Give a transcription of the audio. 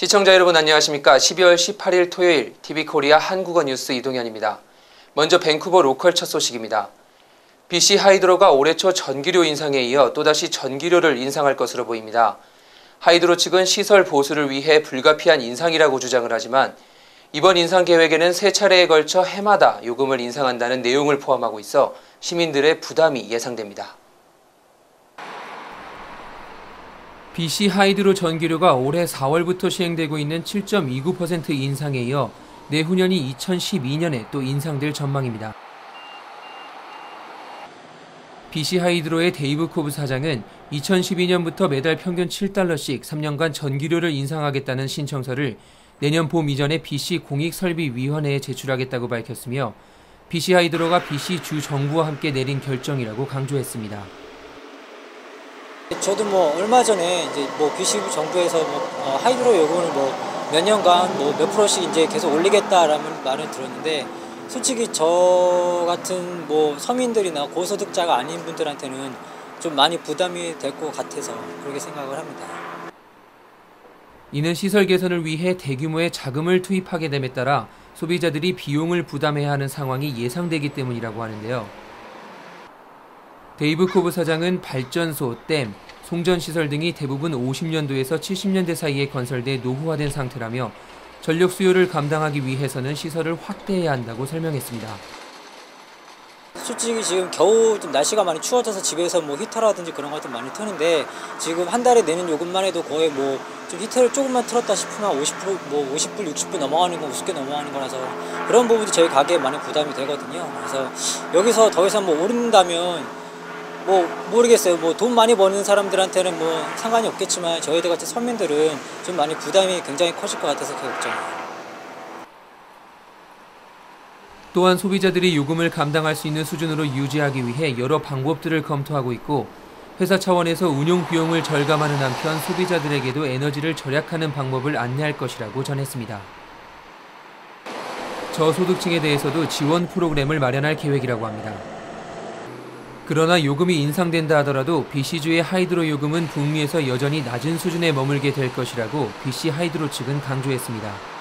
시청자 여러분 안녕하십니까? 12월 18일 토요일 TV코리아 한국어 뉴스 이동현입니다. 먼저 밴쿠버 로컬 첫 소식입니다. BC 하이드로가 올해 초 전기료 인상에 이어 또다시 전기료를 인상할 것으로 보입니다. 하이드로 측은 시설 보수를 위해 불가피한 인상이라고 주장을 하지만 이번 인상 계획에는 세 차례에 걸쳐 해마다 요금을 인상한다는 내용을 포함하고 있어 시민들의 부담이 예상됩니다. BC 하이드로 전기료가 올해 4월부터 시행되고 있는 7.29% 인상에 이어 내후년이 2012년에 또 인상될 전망입니다. BC 하이드로의 데이브 코브 사장은 2012년부터 매달 평균 7달러씩 3년간 전기료를 인상하겠다는 신청서를 내년 봄 이전에 BC 공익설비위원회에 제출하겠다고 밝혔으며 BC 하이드로가 BC 주 정부와 함께 내린 결정이라고 강조했습니다. 저도 뭐 얼마 전에 이제 뭐 BC 정부에서 뭐 어, 하이드로 요금을 뭐 몇 년간 뭐 몇 프로씩 이제 계속 올리겠다라는 말을 들었는데 솔직히 저 같은 뭐 서민들이나 고소득자가 아닌 분들한테는 좀 많이 부담이 될 것 같아서 그렇게 생각을 합니다. 이는 시설 개선을 위해 대규모의 자금을 투입하게 됨에 따라 소비자들이 비용을 부담해야 하는 상황이 예상되기 때문이라고 하는데요. 데이브 코브 사장은 발전소, 댐, 송전시설 등이 대부분 50년도에서 70년대 사이에 건설돼 노후화된 상태라며 전력 수요를 감당하기 위해서는 시설을 확대해야 한다고 설명했습니다. 솔직히 지금 겨우 좀 날씨가 많이 추워져서 집에서 뭐 히터라든지 그런 것들 많이 트는데 지금 한 달에 내는 요금만 해도 거의 뭐 좀 히터를 조금만 틀었다 싶으면 50%, 뭐 50불, 60불 넘어가는 거 우습게 넘어가는 거라서 그런 부분도 저희 가게에 많이 부담이 되거든요. 그래서 여기서 더 이상 뭐 오른다면 뭐 모르겠어요. 뭐 돈 많이 버는 사람들한테는 뭐 상관이 없겠지만 저희들 같은 서민들은 좀 많이 부담이 굉장히 커질 것 같아서 그 걱정이에요. 또한 소비자들이 요금을 감당할 수 있는 수준으로 유지하기 위해 여러 방법들을 검토하고 있고 회사 차원에서 운용 비용을 절감하는 한편 소비자들에게도 에너지를 절약하는 방법을 안내할 것이라고 전했습니다. 저소득층에 대해서도 지원 프로그램을 마련할 계획이라고 합니다. 그러나 요금이 인상된다 하더라도 BC주의 하이드로 요금은 북미에서 여전히 낮은 수준에 머물게 될 것이라고 BC 하이드로 측은 강조했습니다.